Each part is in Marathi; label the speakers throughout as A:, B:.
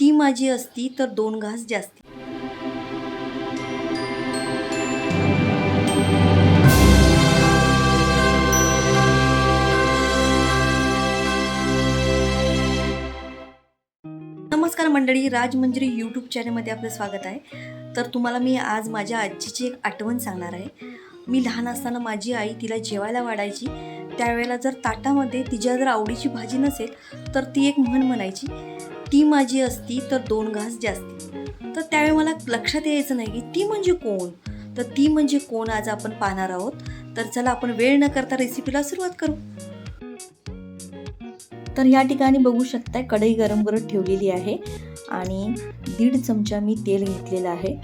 A: ती माझी असती तर दोन घास जास्ती. नमस्कार मंडळी राजमंजरी यूट्यूब चॅनलमध्ये आपलं स्वागत आहे. तर तुम्हाला मी आज माझ्या आजीची एक आठवण सांगणार आहे. मी लहान असताना माझी आई तिला जेवायला वाढायची. त्यावेळेला जर ताटामध्ये तिच्या जर आवडीची भाजी नसेल तर ती एक म्हण म्हणायची ती माझी असती तर दोन घास जास्ती. तर त्यावेळी मला लक्षात यायचं नाही की ती म्हणजे कोण? तर ती म्हणजे कोण आज आपण पाहणार आहोत? तर चला आपण वेळ न करता रेसिपीला सुरुवात करू. तर या ठिकाणी बघू शकताय कढई गरम करत ठेवलेली आहे आणि दीड चमचा मी तेल घेतलेलं आहे.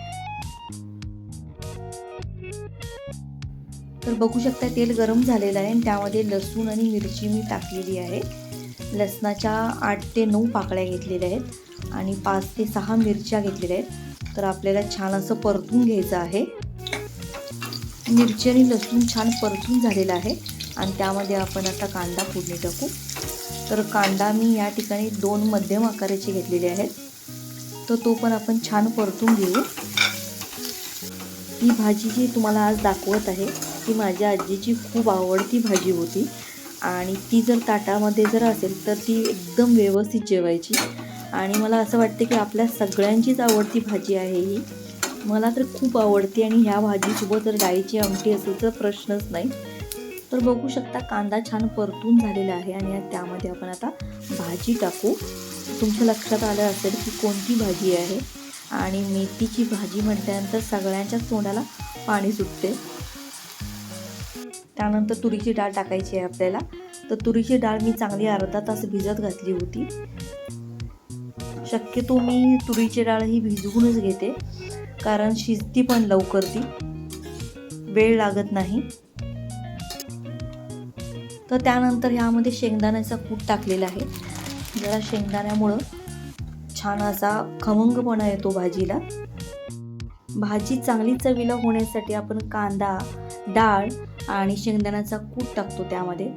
A: तर बघू शकता तेल गरम झालेलं आहे आणि त्यामध्ये लसूण आणि मिरची मी टाकलेली आहे. लसणाच्या आठ ते नऊ पाकळ्या घेतलेल्या आहेत आणि पाच ते सहा मिरच्या घेतलेल्या आहेत. तर आपल्याला छान असं परतून घ्यायचं आहे. मिरची आणि लसूण छान परतून झालेलं आहे. आणि त्यामध्ये आपण आता कांदा फोडणी टाकू. तर कांदा मी या ठिकाणी दोन मध्यम आकाराचे घेतलेले आहेत. तर तो पण आपण छान परतून घेऊ. ही भाजी जी तुम्हाला आज दाखवत आहे ती माझ्या आजीची खूप आवडती भाजी होती. आणि ती जर ताटामध्ये जर असेल तर ती एकदम व्यवस्थित जेवायची. आणि मला असं वाटतं की आपल्या सगळ्यांचीच आवडती भाजी आहे ही. मला तर खूप आवडते आणि ह्या भाजीसोबत जर डाळीची आमटी असेल तर प्रश्नच नाही. तर बघू शकता कांदा छान परतून झालेला आहे आणि त्यामध्ये आपण आता भाजी टाकू. तुमच्या लक्षात आलं असेल की कोणती भाजी आहे. आणि मेथीची भाजी म्हटल्यानंतर सगळ्यांच्याच तोंडाला पाणी सुटते. त्यानंतर तुरीची डाळ टाकायची आहे आपल्याला. तर तुरीची डाळ मी चांगली अर्धा तास भिजत घातली होती. शक्यतो मी तुरीची डाळ ही भिजवूनच घेते कारण शिजती पण लवकर ती. वेळ लागत नाही. तर त्यानंतर ह्यामध्ये शेंगदाण्याचा कूट टाकलेला आहे. जरा शेंगदाण्यामुळं छान असा खमंगपणा येतो भाजीला. भाजी चांगली चवीला होण्यासाठी आपण कांदा डाळ आणि शेंगदाण्याचा कूट टाकतो त्यामध्ये.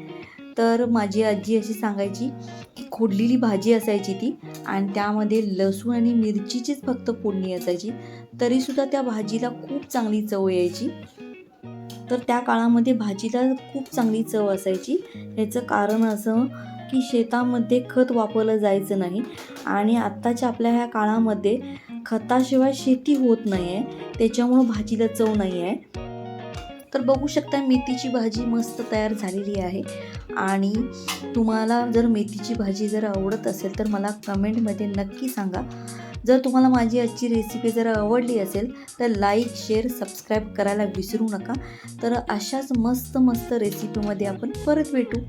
A: तर माझी आजी अशी सांगायची की खोडलेली भाजी असायची ती आणि त्यामध्ये लसूण आणि मिरचीचीच फक्त फोडणी असायची. तरीसुद्धा त्या भाजीला खूप चांगली चव यायची. तर त्या काळामध्ये भाजीला खूप चांगली चव असायची. ह्याचं कारण असं की शेतामध्ये खत वापरलं जायचं नाही आणि आत्ताच्या आपल्या ह्या काळामध्ये खताशिवाय शेती होत नाही आहे त्याच्यामुळं भाजीला चव नाही आहे तर बघू शकता मेथीची भाजी मस्त तयार झालेली आहे. आणि तुम्हाला जर मेथीची भाजी जर आवडत असेल तर मला कमेंटमध्ये नक्की सांगा. जर तुम्हाला माझी आजची रेसिपी जर आवडली असेल तर लाईक शेअर सबस्क्राईब करायला विसरू नका. तर अशाच मस्त मस्त रेसिपीमध्ये आपण परत भेटू.